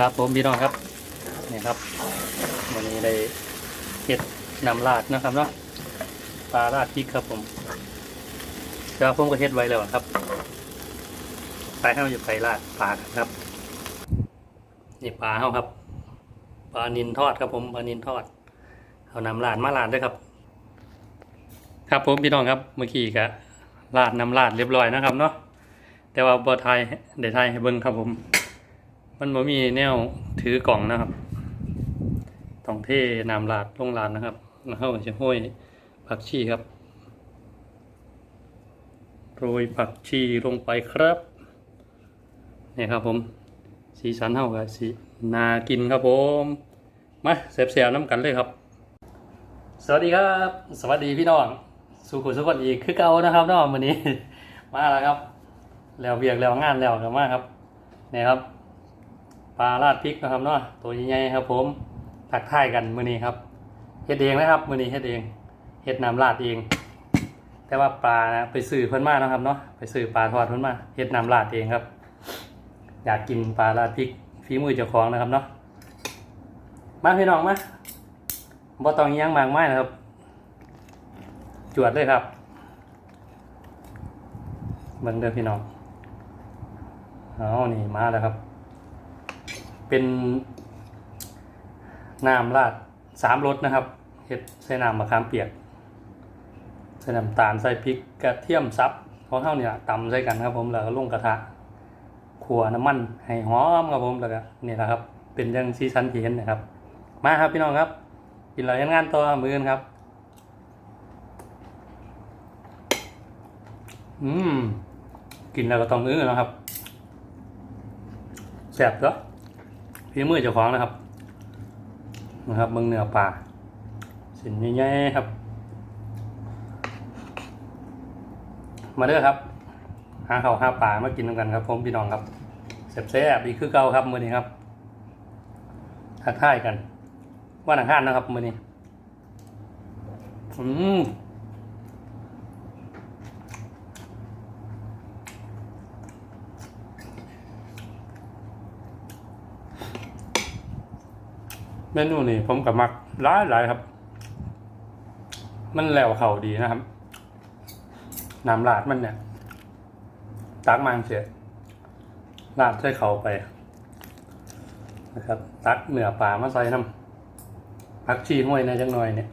ครับผมพี่น้องครับนี่ครับวันนี้ได้เห็ดนำลาดนะครับเนาะปลาลาดพริกครับผมเจ้าผมก็เฮ็ดไว้แล้วครับไปให้เราอยู่ไปลาดปลาครับนี่ปลาเฮาครับปลานินทอดครับผมปลานินทอดเอานำลาดมาลาดด้วยครับ ครับผมพี่น้องครับเมื่อกี้ก็ลาดนำลาดเรียบร้อยนะครับเนาะแต่ว่าบ่ไทยเดี๋ยวไทยให้เบิ่งครับผม มันบ่มีแนวถือกล่องนะครับต้องเทน้ำลาดลงลาดนะครับแล้วเขาก็จะห้อยผักชีครับ โรยผักชีลงไปครับนี่ครับผม สีสันเท่ากับสีนากินครับผม มาเสียบๆน้ำกันเลยครับ สวัสดีครับ สวัสดีพี่น้องสุขุสุขอีกคือเก่านะครับน้องวันนี้ มาแล้วครับ แล้วเบียกแล้วงานแล้วกันมาครับนี่ครับ ปลาราดพริกนะครับเนาะตัวใหญ่ๆครับ ผมทักทายกันมือนี้ครับเฮ็ดเองนะครับมือนี้เฮ็ดเองเฮ็ดน้ำราดเอง แต่ว่าปลานะไปซื้อเพิ่นมานะครับเนาะไปซื้อปลาทอดเพิ่นมาเฮ็ดน้ำราดเองครับ อยากกินปลาราดพริกฝีมือเจ้าของนะครับเนาะมาพี่น้องมาบ่ต้องยังมากมายนะครับ จวดเลยครับเบิ่งเด้อพี่น้องเอานี่มาแล้วครับ เป็นน้ำราดสามรสนะครับเห็ดใส่น้ำมะขามเปียกใส่น้ำตาลใส่พริกกระเทียมซับของเท่าเนี่ยตำใส่กันครับผมแล้วก็ลงกระทะขัวน้ำมันให้หอมครับผมแล้วก็นี่แหละครับ เป็นเรื่องซีซันที่เห็นนะครับ มาครับพี่น้องครับ กินเรายังงานต่อมือกันครับ อืมกินแล้วก็ต้องอื้อนะครับแซ่บเนาะ พี่มือเจ้าของนะครับ นะครับเมืองเหนือป่าสินใหญ่ๆครับ มาเด้อครับ หาเขาหาป่ามากินกันครับผมพี่น้องครับแซ่บๆอีกคือเก่าครับมือนี้ครับทักทายกันวันอังคารนะครับมือนี้อืม เมนูนี่ผมกับมักหลายหลายครับ มันแล้วเข่าดีนะครับน้ำลาดมันเนี่ยตักมาเสียลาดใส่เข่าไป นะครับ ตักเนื้อปลามาใส่น้ำผักชีห้วยในจังหน่อยเนี่ย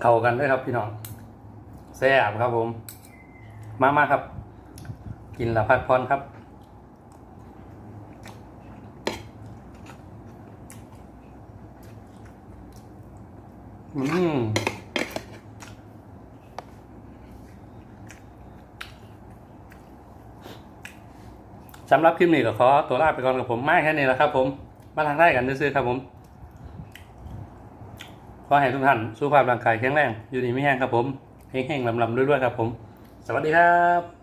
เข้ากันเลยครับพี่น้องแซ่บครับผม มามาครับ กินละพักพรครับ อืมสำหรับคลิปนี้ก็ขอตัวลาไปก่อนกับผมไม่แค่นี้แหละครับ ผม มาทางได้กันซื้อครับผม ขอให้ทุกท่านสุขภาพร่างกายแข็งแรง อยู่ดีไม่แห้งครับผมเฮงๆลำๆด้วยๆครับผม สวัสดีครับ